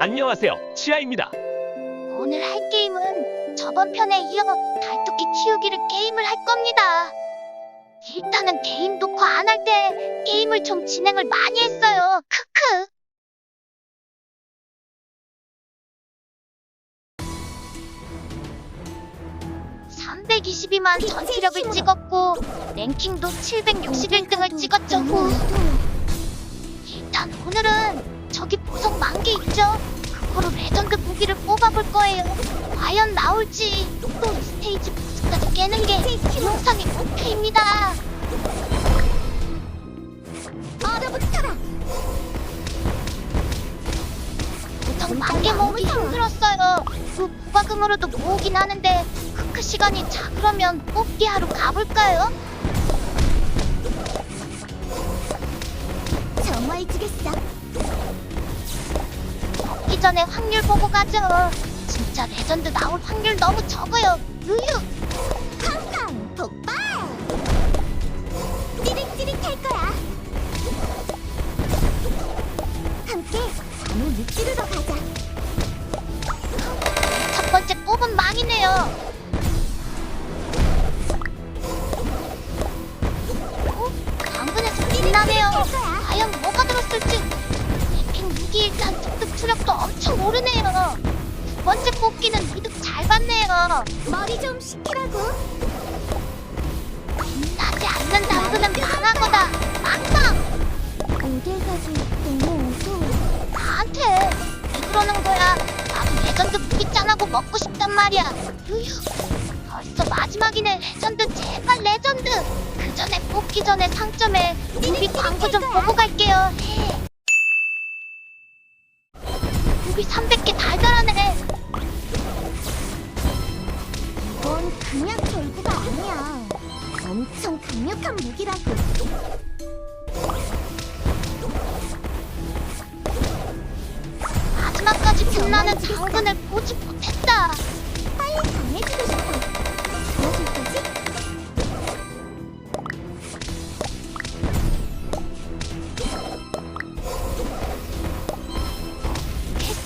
안녕하세요. 치아입니다. 오늘 할 게임은 저번 편에 이어 달토끼 키우기를 게임을 할 겁니다. 일단은 개인 녹화 안 할 때 게임을 좀 진행을 많이 했어요. 크크. (322만) 전투력을 찍었고 랭킹도 761등을 찍었죠 후. 일단 오늘은 저기 보석 만 개 있죠 그거로 레전드 무기를 뽑아볼 거예요. 과연 나올지 또 스테이지 보스까지 깨는 게 영상의 목표입니다. 얼어붙어라. 보석 만개 모으기 힘들었어요. 그 부가금으로도 모으긴 하는데 크크 시간이 자 그러면 뽑기 하러 가볼까요? 정말 주겠어. 전에 확률 보고 가죠. 진짜 레전드 나올 확률 너무 적어요. 유유. 팡팡 폭발. 찌릿찌릿할 거야. 함께 밤을 육지르러 가자. 첫 번째 뽑은 망이네요. 어? 당근에서 빛나네요. 과연 뭐가 들었을지. 무기 일단 득득 추력도 엄청 오르네요. 두 번째 뽑기는 이득 잘 받네요. 머리 좀 식히라고. 빛나지 않는 당근은 망하거다. 망망! 어딜 가도 너무 어두워. 나한테 왜 그러는 거야? 나도 레전드 무기 짠하고 먹고 싶단 말이야. 유유. 벌써 마지막이네. 레전드 제발 레전드. 그 전에 뽑기 전에 상점에 무비 광고 좀 보고 갈게요. 네. 무비 300개 달달하네. 이건 그냥 절구가 아니야. 엄청 강력한 무기라고. 마지막까지 빛나는 당근을 보지 못했다.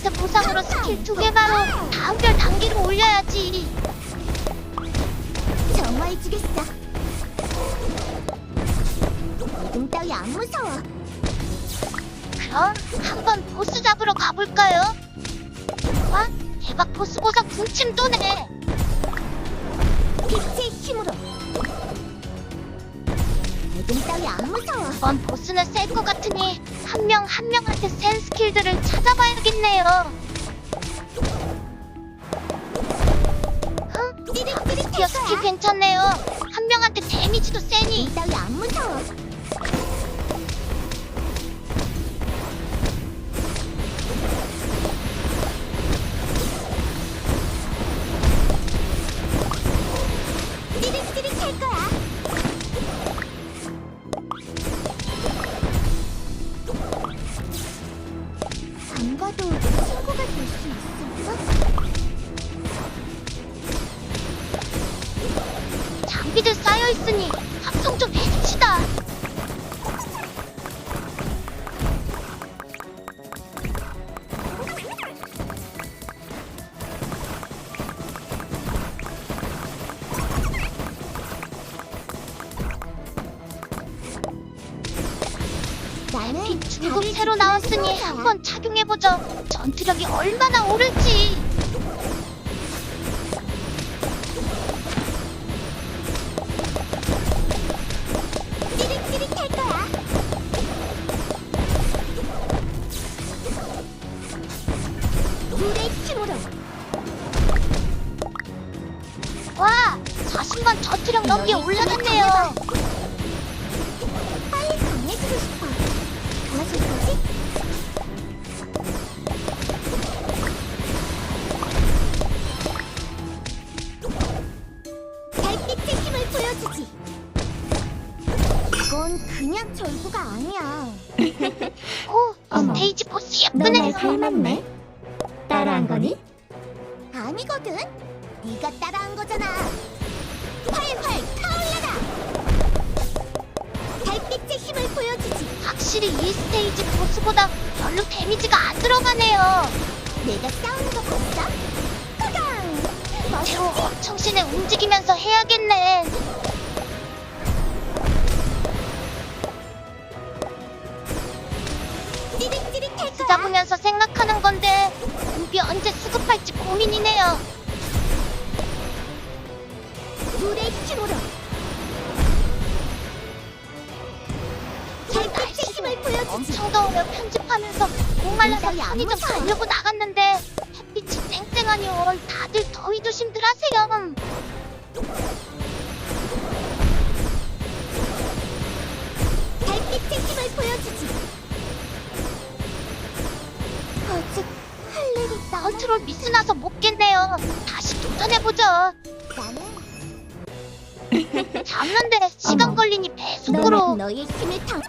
퀘스트 보상으로 스킬 두개 바로 다음 별 단계로 올려야지. 정말 주겠어. 이등 따위 안 무서워. 그럼 한번 보스 잡으러 가볼까요? 와, 대박 보스 보석 군침 도네. 빛의 힘으로. 이등 따위 안 무서워. 이번 보스는 셀 것 같으니 한 명 한 명한테 센 스킬들을 찾아봐야겠네요. 흥? 드디어 스킬 괜찮네요. 한 명한테 데미지도 세니. 이 따위 안 무서워. 다들 새로 나왔으니. 한번 착용해보죠. 전투력이 얼마나 오를지. 그냥 절구가 아니야. 오, 어머. 스테이지 보스 너날 예쁘네요. 닮았네. 따라한 거니? 아니거든. 네가 따라한 거잖아. 활활 타올라라. 달빛의 힘을 보여주지. 확실히 이 스테이지 보스보다 별로 데미지가 안 들어가네요. 내가 싸우는 거 봤어? 가강! 제로 정신에 움직이면서 해야겠네. 찌릿찌릿할 쓰다 거야. 보면서 생각하는 건데 루비 언제 수급할지 고민이네요. 불의 힘으로 달빛의 힘을 보여주지. 엄청 더우며 편집하면서 목말라서 편의점 무서워. 가려고 나갔는데 햇빛이 쨍쨍하니 월 다들 더위 조심들 하세요. 달빛의 힘을 보여주지. 아직 할 일이 남아. 컨트롤 미스 나서 못 깼네요. 다시 도전해보죠. 나는 잡는데 시간. 걸리니 너는 배속으로 너의 힘을 당.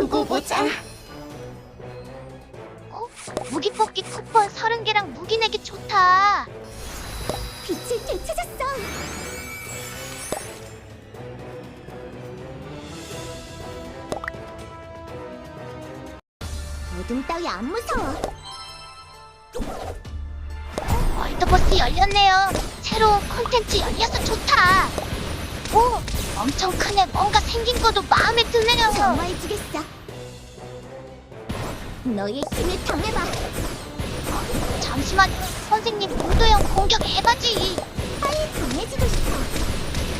두고 보자. 어? 무기 뽑기 쿠폰 30개랑 무기 내기 좋다. 빛을 되찾았어. 어둠 따위 안 무서워. 월드버스 열렸네요. 새로운 콘텐츠 열려서 좋다. 오, 엄청 크네. 뭔가 생긴 것도 마음에 드네요. 정화해주겠어. 너의 힘을 당해봐. 잠시만, 선생님 무도형 공격 해봐지. 빨리 강해지고 싶어.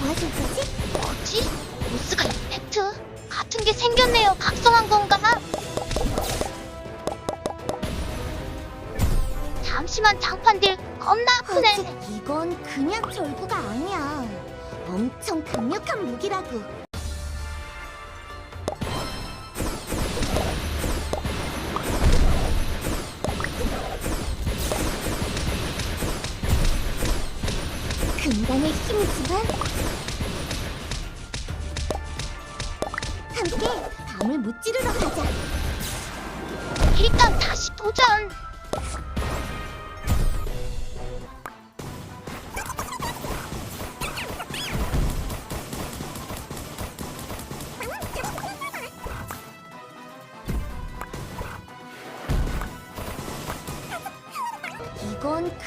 도와줄 거지? 뭐지? 보스가 이펙트 같은 게 생겼네요. 각성한 건가? 잠시만 장판들 겁나 아프네. 어째 이건 그냥 절구가 아니야. 엄청 강력한 무기라고. 금단의 힘이지만 함께 밤을 무찌르러 가자. 일단 다시 도전.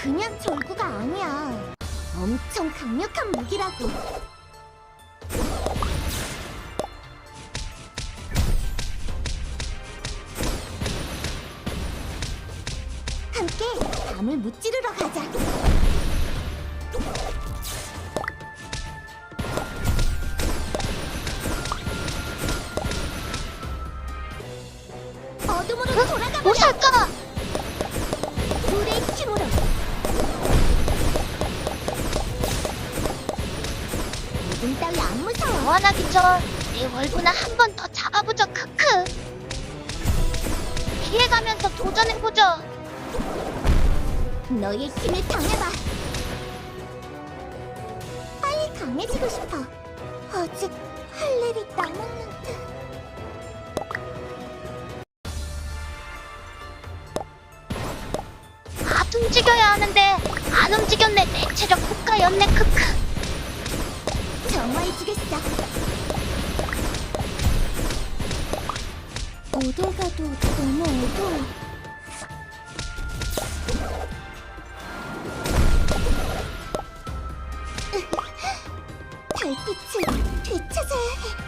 그냥 절구가 아니야. 엄청 강력한 무기라고. 함께 밤을 무찌르러 가자. 어둠으로 돌아가 뭐 보자. 월구나 한번 더 잡아보죠. 크크. 피해가면서 도전해보죠. 너의 힘을 당해봐. 빨리 강해지고 싶어. 아직 할 일이 남았는데. 아 움직여야 하는데 안 움직였네. 내 체력 국가였네. 크크. 정화해주겠어. 어딜 가도 너무 어두워. 달빛을 되찾아야 해.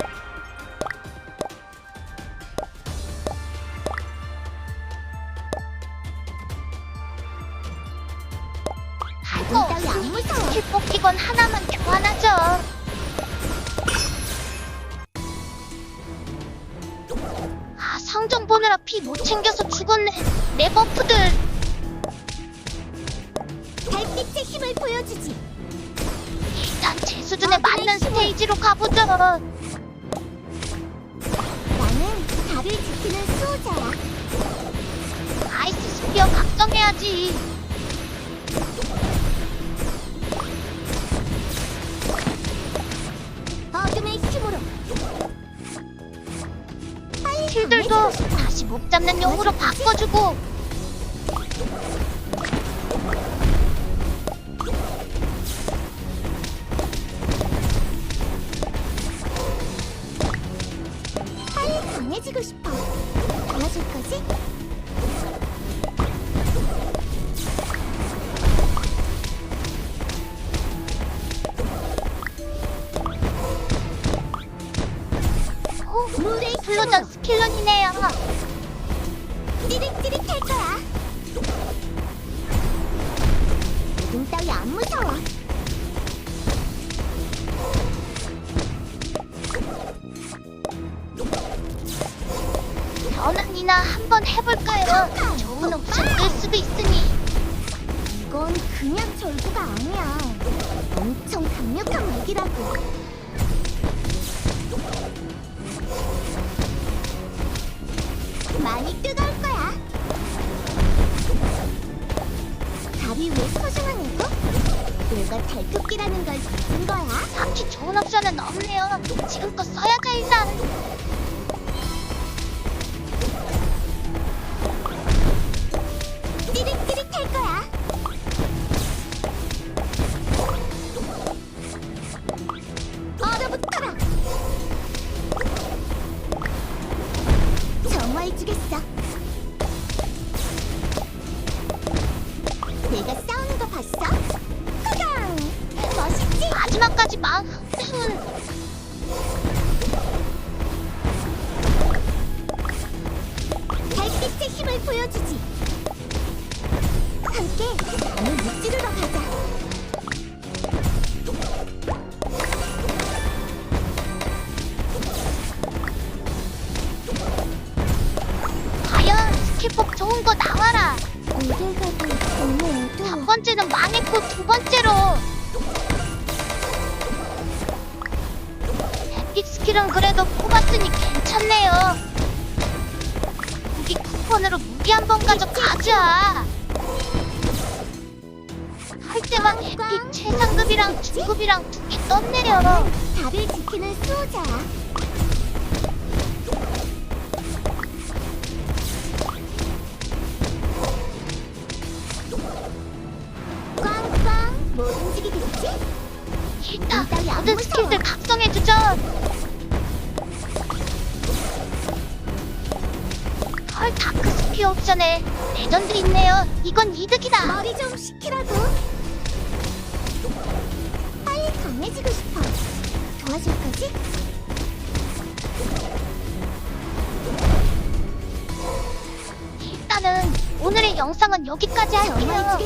어둠 따위 안 무서워. 스킬 뽑기건 하나만 교환하죠. 보느라 피 못 챙겨서 죽었네. 내 버프들. 달빛의 힘을 보여주지. 일단 제 수준에 아, 맞는 스테이지로 가보죠. 나는 달을 지키는 수호자야. 아이스 스피어 각성해야지. 목 잡는 용으로 바꿔주고 빨리 강해지고 싶어. 도와줄 거지? 안 무서워. 변환이나 한번 해볼까요? 좋은 옵션 뜰 수도 있으니 이건 그냥 절구가 아니야. 엄청 강력한 무기라고. 많이 뜨거울 내가 달토끼라는 걸 잊은 거야. 딱히 좋은 옵션은 없네요 지금껏 써야죠 일단 쿠폰으로 무기 한 번 가져가자. 할 때만 에픽 최상급이랑 중급이랑 두 개 떴네요 달을 지키는 수호자야. 꽝꽝 못 움직이겠지? 일단 모든 스킬들 각성해주죠 옵션에 레전드 있네요 이건 이득이다 머리 좀 식히라고. 빨리 강해지고 싶어. 도와줄 거지? 일단은 오늘의 영상은 여기까지 할게요